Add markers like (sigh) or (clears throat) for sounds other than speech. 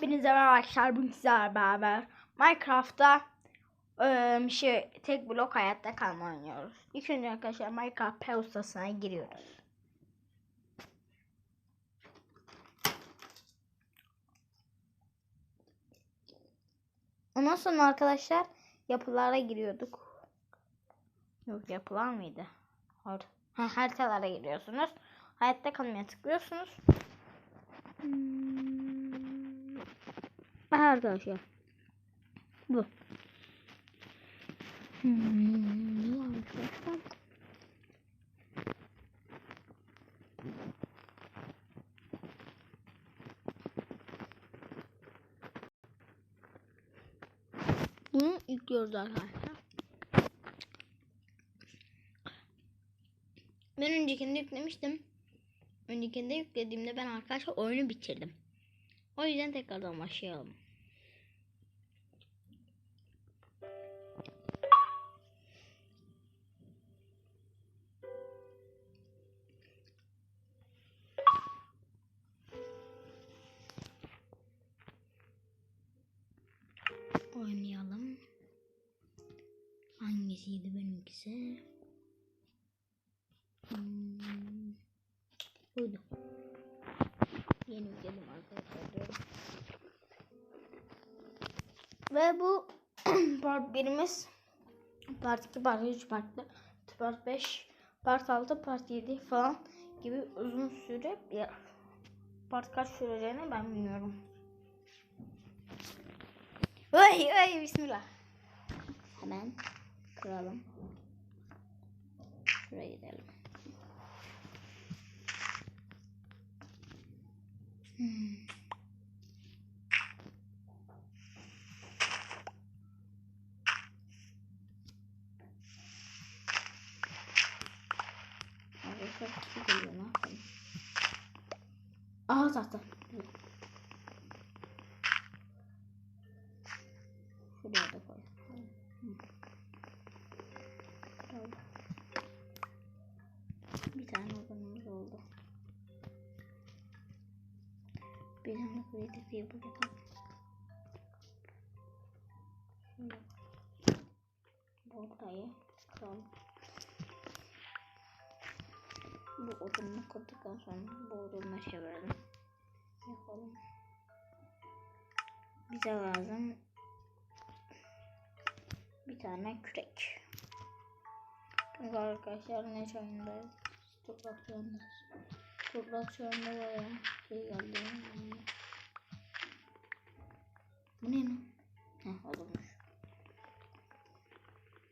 Hepinize merhaba arkadaşlar. Bugün sizlerle beraber Minecraft'ta eee, şey tek blok hayatta kalma oynuyoruz. İlk önce arkadaşlar Minecraft P giriyoruz. Ondan sonra arkadaşlar yapılara giriyorduk. Yok yapılar mıydı? Har ha, haritalara giriyorsunuz. Hayatta kalmaya tıklıyorsunuz. Hmm. Aha arkadaşlar. Bu. Hmm, başka? Bunu yüklüyoruz arkadaşlar. Ben öncekinde yüklemiştim. Öncekinde yüklediğimde ben arkadaşlar oyunu bitirdim. O yüzden tekrardan başlayalım. Oynayalım. Hangisiydi benimkisi? Hmm. Buydu. Yeni yükledim arkadaşlar. Ve bu (clears throat) part 1'imiz part 2, part 3, part 4, part 5, part 6, part 7 falan gibi uzun süre bir part kaç süreceğini ben bilmiyorum. Ay ay bismillah. Hemen kıralım. Şuraya gidelim. Hmm. Abi çok kişi geliyor ne yapayım? Aha tahta. Şuraya Kreatif yapı yapalım. Şöyle. Buradayı kıralım. Bu odunu kırdıktan sonra bu odunu çevirelim. Yapalım. Bize lazım bir tane kürek. Çünkü arkadaşlar ne çağındayız? Toprak çağındayız. Toprak çağında bayağı şey geldi.